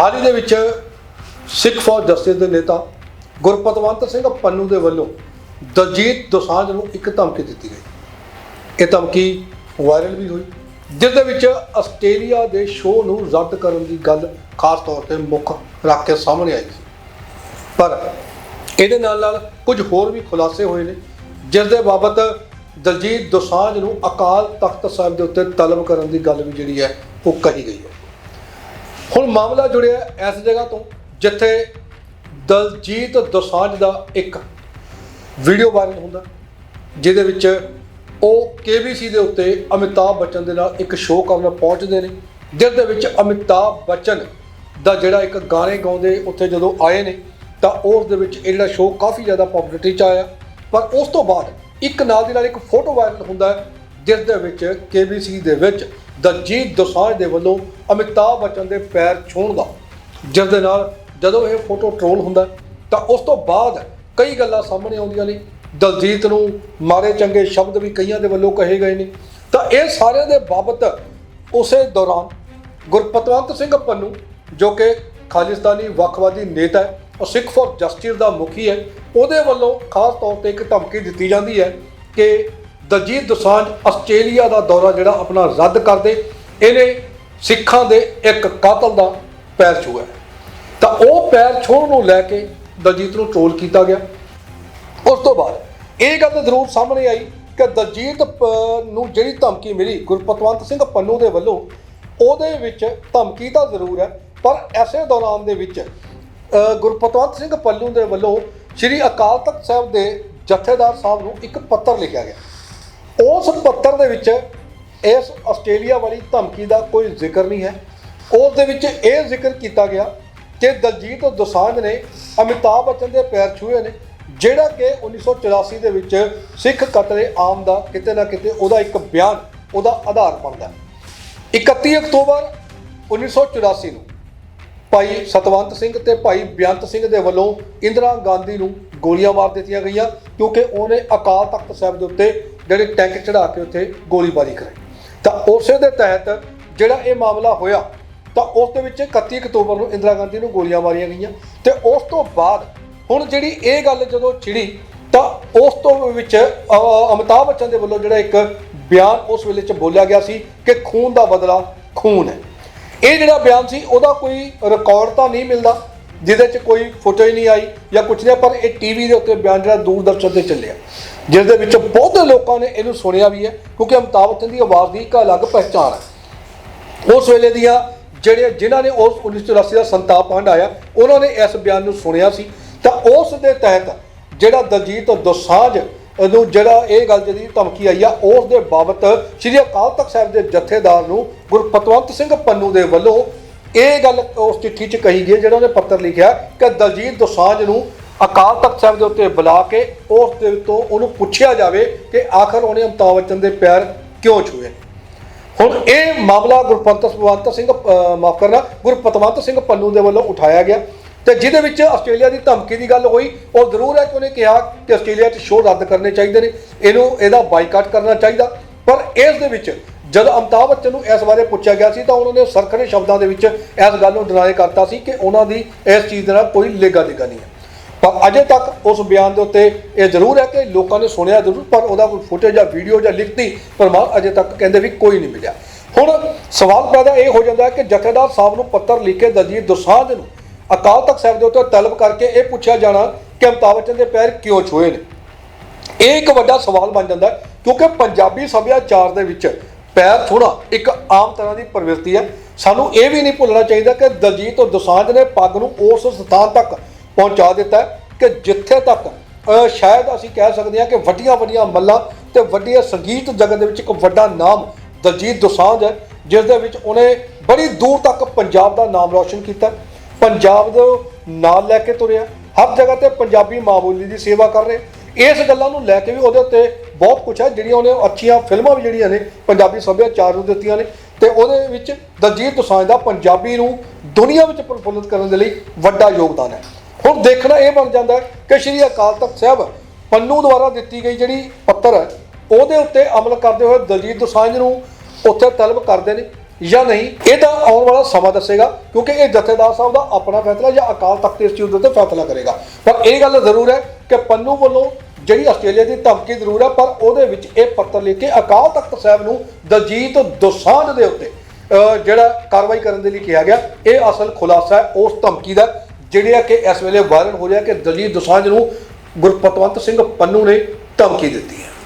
ਹਾਲ ਹੀ ਦੇ ਵਿੱਚ ਸਿੱਖ ਫੌਜ ਜਸਟਿਸ ਦੇ ਨੇਤਾ ਗੁਰਪਤਵੰਤ ਸਿੰਘ ਪੰਨੂ ਦੇ ਵੱਲੋਂ ਦਲਜੀਤ ਦੋਸਾਂਝ ਨੂੰ ਇੱਕ ਧਮਕੀ ਦਿੱਤੀ ਗਈ। ਇਹ ਧਮਕੀ ਵਾਇਰਲ ਵੀ ਹੋਈ। ਜਿਸ ਦੇ ਵਿੱਚ ਆਸਟ੍ਰੇਲੀਆ ਦੇ ਸ਼ੋਅ ਨੂੰ ਰੱਦ ਕਰਨ ਦੀ ਗੱਲ ਖਾਸ ਤੌਰ ਤੇ ਮੁੱਖ ਰੱਖ ਕੇ ਸਾਹਮਣੇ ਆਈ ਸੀ। ਪਰ ਇਹਦੇ ਨਾਲ ਨਾਲ ਕੁਝ ਹੋਰ ਵੀ ਖੁਲਾਸੇ ਹੋਏ ਨੇ, ਜਿਸ ਦੇ ਬਾਬਤ ਦਲਜੀਤ ਦੋਸਾਂਝ ਨੂੰ ਅਕਾਲ ਤਖਤ ਸਾਹਿਬ ਦੇ ਉੱਤੇ ਤਲਬ ਕਰਨ ਦੀ ਗੱਲ ਵੀ ਜਿਹੜੀ ਹੈ, ਉਹ ਕਹੀ ਗਈ ਹੈ। ਹੁਣ ਮਾਮਲਾ ਜੁੜਿਆ ਇਸ ਜਗ੍ਹਾ ਤੋਂ, ਜਿੱਥੇ ਦਲਜੀਤ ਦੋਸਾਂਝ ਦਾ ਇੱਕ ਵੀਡੀਓ ਵਾਇਰਲ ਹੁੰਦਾ, ਜਿਹਦੇ ਵਿੱਚ ਉਹ KBC ਦੇ ਉੱਤੇ ਅਮਿਤਾਭ ਬੱਚਨ ਦੇ ਨਾਲ ਇੱਕ ਸ਼ੋਅ ਕਰਨ ਪਹੁੰਚਦੇ ਨੇ। ਜਿਸ ਦੇ ਵਿੱਚ ਅਮਿਤਾਭ ਬੱਚਨ ਦਾ ਜਿਹੜਾ ਇੱਕ ਗਾਣੇ ਗਾਉਂਦੇ ਉੱਥੇ ਜਦੋਂ ਆਏ ਨੇ, ਤਾਂ ਉਸ ਦੇ ਵਿੱਚ ਇਹ ਜਿਹੜਾ ਸ਼ੋਅ ਕਾਫੀ ਜ਼ਿਆਦਾ ਪਪੂਲੈਰਿਟੀ ਚ ਆਇਆ। ਪਰ ਉਸ ਤੋਂ ਬਾਅਦ ਇੱਕ ਨਾਲ ਦੀ ਨਾਲ ਇੱਕ ਫੋਟੋ ਵਾਇਰਲ ਹੁੰਦਾ, ਜਿਸ ਦੇ ਵਿੱਚ KBC ਦੇ ਵਿੱਚ ਦਲਜੀਤ ਦੋਸਾਂਝ ਦੇ ਵੱਲੋਂ ਅਮਿਤਾਭ ਬੱਚਨ ਦੇ ਪੈਰ ਛੂਹਣ ਦਾ। ਜਿਸ ਦੇ ਨਾਲ ਜਦੋਂ ਇਹ ਫੋਟੋ ਟ੍ਰੋਲ ਹੁੰਦਾ, ਤਾਂ ਉਸ ਤੋਂ ਬਾਅਦ ਕਈ ਗੱਲਾਂ ਸਾਹਮਣੇ ਆਉਂਦੀਆਂ ਨੇ। ਦਲਜੀਤ ਨੂੰ ਮਾਰੇ ਚੰਗੇ ਸ਼ਬਦ ਵੀ ਕਈਆਂ ਦੇ ਵੱਲੋਂ ਕਹੇ ਗਏ ਨੇ। ਤਾਂ ਇਹ ਸਾਰਿਆਂ ਦੇ ਬਾਬਤ ਉਸੇ ਦੌਰਾਨ ਗੁਰਪਤਵੰਤ ਸਿੰਘ ਪੰਨੂ, ਜੋ ਕਿ ਖਾਲਿਸਤਾਨੀ ਵੱਖਵਾਦੀ ਨੇਤਾ ਹੈ ਔਰ ਸਿੱਖ ਫੋਰ ਜਸਟਿਸ ਦਾ ਮੁਖੀ ਹੈ, ਉਹਦੇ ਵੱਲੋਂ ਖਾਸ ਤੌਰ ਤੇ ਇੱਕ ਧਮਕੀ ਦਿੱਤੀ ਜਾਂਦੀ ਹੈ ਕਿ ਦਲਜੀਤ ਦੋਸਾਂਝ ਆਸਟ੍ਰੇਲੀਆ ਦਾ ਦੌਰਾ ਜਿਹੜਾ ਆਪਣਾ ਰੱਦ ਕਰ ਦੇ ਇਹਨੇ ਸਿੱਖਾਂ ਦੇ ਇੱਕ ਕਾਤਲ ਦਾ ਪੈਰ ਛੂਆ ਤਾਂ ਉਹ ਪੈਰ ਛੋਹਣ ਨੂੰ ਲੈ ਕੇ ਦਲਜੀਤ ਨੂੰ ਟ੍ਰੋਲ ਕੀਤਾ ਗਿਆ। ਉਸ ਤੋਂ ਬਾਅਦ ਇਹ ਗੱਲ ਜ਼ਰੂਰ ਸਾਹਮਣੇ ਆਈ ਕਿ ਦਲਜੀਤ ਪ- ਨੂੰ ਜਿਹੜੀ ਧਮਕੀ ਮਿਲੀ, ਗੁਰਪਤਵੰਤ ਸਿੰਘ ਪੰਨੂ ਦੇ ਵੱਲੋਂ, ਉਹਦੇ ਵਿੱਚ ਧਮਕੀ ਤਾਂ ਜ਼ਰੂਰ ਹੈ, ਪਰ ਐਸੇ ਦੌਰਾਨ ਦੇ ਵਿੱਚ ਗੁਰਪਤਵੰਤ ਸਿੰਘ ਪੰਨੂ ਦੇ ਵੱਲੋਂ ਸ੍ਰੀ ਅਕਾਲ ਤਖਤ ਸਾਹਿਬ ਦੇ ਜਥੇਦਾਰ ਸਾਹਿਬ ਨੂੰ ਇੱਕ ਪੱਤਰ ਲਿਖਿਆ ਗਿਆ। ਉਸ ਪੱਤਰ ਦੇ ਵਿੱਚ ਇਸ ਆਸਟ੍ਰੇਲੀਆ ਵਾਲੀ ਧਮਕੀ ਦਾ ਕੋਈ ਜ਼ਿਕਰ ਨਹੀਂ ਹੈ। ਉਸ ਦੇ ਵਿੱਚ ਇਹ ਜ਼ਿਕਰ ਕੀਤਾ ਗਿਆ ਕਿ ਦਲਜੀਤ ਦੋਸਾਂਝ ਨੇ ਅਮਿਤਾਭ ਬੱਚਨ ਦੇ ਪੈਰ ਛੂਹੇ ਨੇ, ਜਿਹੜਾ ਕਿ 1984 ਦੇ ਵਿੱਚ ਸਿੱਖ ਕਤਲੇ ਆਮ ਦਾ ਕਿਤੇ ਨਾ ਕਿਤੇ ਉਹਦਾ ਇੱਕ ਬਿਆਨ, ਉਹਦਾ ਆਧਾਰ ਬਣਦਾ ਹੈ। 31 ਅਕਤੂਬਰ 1984 ਨੂੰ ਭਾਈ ਸਤਵੰਤ ਸਿੰਘ ਤੇ ਭਾਈ ਬੇਅੰਤ ਸਿੰਘ ਦੇ ਵੱਲੋਂ ਇੰਦਰਾ ਗਾਂਧੀ ਨੂੰ ਗੋਲੀਆਂ ਮਾਰ ਦਿੱਤੀਆਂ ਗਈਆਂ, ਕਿਉਂਕਿ ਉਹਨੇ ਅਕਾਲ ਤਖਤ ਸਾਹਿਬ ਦੇ ਉੱਤੇ ਜਿਹੜੇ ਟੈਂਕ ਚੜਾ ਕੇ ਉੱਥੇ ਗੋਲੀਬਾਰੀ ਕਰਾਈ। ਤਾਂ ਉਸੇ ਦੇ ਤਹਿਤ ਜਿਹੜਾ ਇਹ ਮਾਮਲਾ ਹੋਇਆ, ਤਾਂ ਉਸ ਦੇ ਵਿੱਚ 31 ਅਕਤੂਬਰ ਨੂੰ ਇੰਦਰਾ ਗਾਂਧੀ ਨੂੰ ਗੋਲੀਆਂ ਮਾਰੀਆਂ ਗਈਆਂ ਤੇ ਉਸ ਤੋਂ ਬਾਅਦ ਹੁਣ ਜਿਹੜੀ ਇਹ ਗੱਲ ਜਦੋਂ ਛਿੜੀ ਤਾਂ ਉਸ ਤੋਂ ਵਿੱਚ ਅਮਿਤਾਭ ਬੱਚਨ ਦੇ ਵੱਲੋਂ ਜਿਹੜਾ ਇੱਕ ਬਿਆਨ ਉਸ ਵੇਲੇ ਚ ਬੋਲਿਆ ਗਿਆ ਸੀ ਕਿ ਖੂਨ ਦਾ ਬਦਲਾ ਖੂਨ ਹੈ। ਇਹ ਜਿਹੜਾ ਬਿਆਨ ਸੀ, ਉਹਦਾ ਕੋਈ ਰਿਕਾਰਡ ਤਾਂ ਨਹੀਂ ਮਿਲਦਾ। ਜਿਹਦੇ 'ਚ ਕੋਈ ਫੁਟੇਜ ਨਹੀਂ ਆਈ ਜਾਂ ਕੁਝ ਨਹੀਂ, ਪਰ ਇਹ ਟੀਵੀ ਦੇ ਉੱਤੇ ਬਿਆਨ ਜਿਹੜਾ ਦੂਰਦਰਸ਼ਨ ਤੇ ਚੱਲਿਆ। ਜਿਸ ਦੇ ਵਿੱਚ ਬਹੁਤੇ ਲੋਕਾਂ ਨੇ ਇਹਨੂੰ ਸੁਣਿਆ ਵੀ ਹੈ, ਕਿਉਂਕਿ ਅਮਿਤਾਭ ਬੱਚਨ ਦੀ ਆਵਾਜ਼ ਦੀ ਇੱਕ ਅਲੱਗ ਪਹਿਚਾਣ ਹੈ। ਉਸ ਵੇਲੇ ਦੀਆਂ ਜਿਹੜੇ ਜਿਨ੍ਹਾਂ ਨੇ ਉਸ 1984 ਦਾ ਸੰਤਾਪ ਹੰਡਾਇਆ ਉਹਨਾਂ ਨੇ ਇਸ ਬਿਆਨ ਨੂੰ ਸੁਣਿਆ ਸੀ। ਤਾਂ ਉਸ ਦੇ ਤਹਿਤ ਜਿਹੜਾ ਦਲਜੀਤ ਦੋਸਾਂਝ ਨੂੰ ਜਿਹੜਾ ਇਹ ਗੱਲ ਜਿਹੜੀ ਧਮਕੀ ਆਈ ਆ, ਉਸ ਦੇ ਬਾਬਤ ਸ੍ਰੀ ਅਕਾਲ ਤਖਤ ਸਾਹਿਬ ਦੇ ਜਥੇਦਾਰ ਨੂੰ ਗੁਰਪਤਵੰਤ ਸਿੰਘ ਪੰਨੂ ਦੇ ਵੱਲੋਂ ਇਹ ਗੱਲ ਉਸ ਚਿੱਠੀ 'ਚ ਕਹੀ ਗਈ ਜਿਹੜਾ ਉਹਨੇ ਪੱਤਰ ਲਿਖਿਆ ਕਿ ਦਲਜੀਤ ਦੋਸਾਂਝ ਨੂੰ ਅਕਾਲ ਤਖਤ ਸਾਹਿਬ ਦੇ ਉੱਤੇ ਬੁਲਾ ਕੇ ਉਸ ਦੇ ਤੋਂ ਉਹਨੂੰ ਪੁੱਛਿਆ ਜਾਵੇ ਕਿ ਆਖਰ ਉਹਨੇ ਅਮਿਤਾਭ ਬੱਚਨ ਦੇ ਪੈਰ ਕਿਉਂ ਛੂਏ ਹੁਣ ਇਹ ਮਾਮਲਾ ਗੁਰਪੰਤ ਗੁਰਪਤਵੰਤ ਸਿੰਘ ਮਾਫ਼ ਕਰਨਾ, ਗੁਰਪਤਵੰਤ ਸਿੰਘ ਪੰਨੂ ਦੇ ਵੱਲੋਂ ਉਠਾਇਆ ਗਿਆ ਤੇ ਜਿਹਦੇ ਵਿੱਚ ਆਸਟ੍ਰੇਲੀਆ ਦੀ ਧਮਕੀ ਦੀ ਗੱਲ ਹੋਈ, ਉਹ ਜ਼ਰੂਰ ਹੈ ਕਿ ਉਹਨੇ ਕਿਹਾ ਕਿ ਆਸਟ੍ਰੇਲੀਆ 'ਚ ਸ਼ੋਅ ਰੱਦ ਕਰਨੇ ਚਾਹੀਦੇ ਨੇ, ਇਹਨੂੰ ਇਹਦਾ ਬਾਈਕਾਟ ਕਰਨਾ ਚਾਹੀਦਾ, ਪਰ ਇਸ ਦੇ ਵਿੱਚ ਜਦ ਅਮਿਤਾਭ ਬੱਚਨ ਨੂੰ ਇਸ ਬਾਰੇ ਪੁੱਛਿਆ ਗਿਆ ਸੀ ਤਾਂ ਉਹਨਾਂ ਨੇ ਸਰਖੜੇ ਸ਼ਬਦਾਂ ਦੇ ਵਿੱਚ ਇਸ ਗੱਲ ਨੂੰ ਡਿਨਾਈ ਕਰਤਾ ਸੀ ਕਿ ਉਹਨਾਂ ਦੀ ਇਸ ਚੀਜ਼ ਦੇ ਨਾਲ ਕੋਈ ਲੇਗਾ ਦੇਗਾ ਨਹੀਂ ਹੈ। ਪਰ ਅਜੇ ਤੱਕ ਉਸ ਬਿਆਨ ਦੇ ਉੱਤੇ ਇਹ ਜ਼ਰੂਰ ਹੈ ਕਿ ਲੋਕਾਂ ਨੇ ਸੁਣਿਆ ਜ਼ਰੂਰ, ਪਰ ਉਹਦਾ ਕੋਈ ਫੁਟੇਜ ਜਾਂ ਵੀਡੀਓ ਜਾਂ ਲਿਖਤੀ ਪ੍ਰਮਾਣ ਅਜੇ ਤੱਕ ਕਹਿੰਦੇ ਵੀ ਕੋਈ ਨਹੀਂ ਮਿਲਿਆ। ਹੁਣ ਸਵਾਲ ਪੈਦਾ ਇਹ ਹੋ ਜਾਂਦਾ ਹੈ ਕਿ ਜਥੇਦਾਰ ਸਾਹਿਬ ਨੂੰ ਪੱਤਰ ਲਿਖ ਕੇ ਦਲਜੀਤ ਦੋਸਾਂਝ ਨੂੰ ਅਕਾਲ ਤਖਤ ਸਾਹਿਬ ਦੇ ਉੱਤੇ ਤਲਬ ਕਰਕੇ ਇਹ ਪੁੱਛਿਆ ਜਾਣਾ ਕਿ ਅਮਿਤਾਭ ਬੱਚਨ ਦੇ ਪੈਰ ਕਿਉਂ ਛੂਏ ਨੇ। ਇਹ ਇੱਕ ਵੱਡਾ ਸਵਾਲ ਬਣ ਜਾਂਦਾ ਕਿਉਂਕਿ ਪੰਜਾਬੀ ਸੱਭਿਆਚਾਰ ਦੇ ਵਿੱਚ ਪੈਰ ਛੂਹਣਾ ਇੱਕ ਆਮ ਤਰ੍ਹਾਂ ਦੀ ਪ੍ਰਵਿਰਤੀ ਹੈ। ਸਾਨੂੰ ਇਹ ਵੀ ਨਹੀਂ ਭੁੱਲਣਾ ਚਾਹੀਦਾ ਕਿ ਦਲਜੀਤ ਦੋਸਾਂਝ ਨੇ ਪੱਗ ਨੂੰ ਉਸ ਸਥਾਨ ਤੱਕ ਪਹੁੰਚਾ ਦਿੱਤਾ ਕਿ ਜਿੱਥੇ ਤੱਕ ਸ਼ਾਇਦ ਅਸੀਂ ਕਹਿ ਸਕਦੇ ਹਾਂ ਕਿ ਵੱਡੀਆਂ ਵੱਡੀਆਂ ਮੱਲਾਂ ਤੇ ਵੱਡੀਆਂ ਸੰਗੀਤ ਜਗਤ ਦੇ ਵਿੱਚ ਇੱਕ ਵੱਡਾ ਨਾਮ ਦਲਜੀਤ ਦੋਸਾਂਝ ਹੈ, ਜਿਸ ਦੇ ਵਿੱਚ ਉਹਨੇ ਬੜੀ ਦੂਰ ਤੱਕ ਪੰਜਾਬ ਦਾ ਨਾਮ ਰੌਸ਼ਨ ਕੀਤਾ ਪੰਜਾਬ ਦੇ ਨਾਲ ਲੈ ਕੇ ਤੁਰਿਆ ਹਰ ਜਗ੍ਹਾ ਤੇ ਪੰਜਾਬੀ ਮਾਂ ਬੋਲੀ ਦੀ ਸੇਵਾ ਕਰ ਰਹੇ ਇਸ ਗੱਲਾਂ ਨੂੰ ਲੈ ਕੇ ਵੀ ਉਹਦੇ ਉੱਤੇ ਬਹੁਤ ਕੁਝ ਹੈ, ਜਿਹੜੀਆਂ ਉਹਨੇ ਅੱਛੀਆਂ ਫਿਲਮਾਂ ਵੀ ਜਿਹੜੀਆਂ ਨੇ, ਪੰਜਾਬੀ ਸੱਭਿਆਚਾਰ ਨੂੰ ਦਿੱਤੀਆਂ ਨੇ ਤੇ ਉਹਦੇ ਵਿੱਚ ਦਲਜੀਤ ਦੁਸਾਂਝ ਦਾ ਪੰਜਾਬੀ ਨੂੰ ਦੁਨੀਆ ਵਿੱਚ ਪ੍ਰਫੁੱਲਿਤ ਕਰਨ ਦੇ ਲਈ ਵੱਡਾ ਯੋਗਦਾਨ ਹੈ। ਹੁਣ ਦੇਖਣਾ ਇਹ ਬਣ ਜਾਂਦਾ ਕਿ ਸ਼੍ਰੀ ਅਕਾਲ ਤਖਤ ਸਾਹਿਬ ਪੰਨੂ ਦੁਆਰਾ ਦਿੱਤੀ ਗਈ ਜਿਹੜੀ ਪੱਤਰ ਹੈ, ਉਹਦੇ ਉੱਤੇ ਅਮਲ ਕਰਦੇ ਹੋਏ ਦਲਜੀਤ ਦੁਸਾਂਝ ਨੂੰ ਉੱਥੇ ਤਲਬ ਕਰਦੇ ਨੇ ਜਾਂ ਨਹੀਂ, ਇਹਦਾ ਆਉਣ ਵਾਲਾ ਸਮਾਂ ਦੱਸੇਗਾ, ਕਿਉਂਕਿ ਇਹ ਜਥੇਦਾਰ ਸਾਹਿਬ ਦਾ ਆਪਣਾ ਫੈਸਲਾ ਜਾਂ ਅਕਾਲ ਤਖਤ ਇਸ ਚੀਜ਼ ਦੇ ਉੱਤੇ ਫੈਸਲਾ ਕਰੇਗਾ। ਪਰ ਇਹ ਗੱਲ ਜ਼ਰੂਰ ਹੈ ਕਿ ਪੰਨੂ ਵੱਲੋਂ ਜਿਹੜੀ ਆਸਟ੍ਰੇਲੀਆ ਦੀ ਧਮਕੀ ਜ਼ਰੂਰ ਹੈ ਪਰ ਉਹਦੇ ਵਿੱਚ ਇਹ ਪੱਤਰ ਲਿਖ ਕੇ ਅਕਾਲ ਤਖਤ ਸਾਹਿਬ ਨੂੰ ਦਲਜੀਤ ਦੋਸਾਂਝ ਦੇ ਉੱਤੇ ਜਿਹੜਾ ਕਾਰਵਾਈ ਕਰਨ ਦੇ ਲਈ ਕਿਹਾ ਗਿਆ, ਇਹ ਅਸਲ ਖੁਲਾਸਾ ਹੈ, ਉਸ ਧਮਕੀ ਦਾ ਜਿਹੜਿਆ ਕਿ ਇਸ ਵੇਲੇ ਵਾਇਰਲ ਹੋ ਰਿਹਾ ਕਿ ਦਲਜੀਤ ਦੋਸਾਂਝ ਨੂੰ ਗੁਰਪਤਵੰਤ ਸਿੰਘ ਪੰਨੂ ਨੇ ਧਮਕੀ ਦਿੱਤੀ ਹੈ।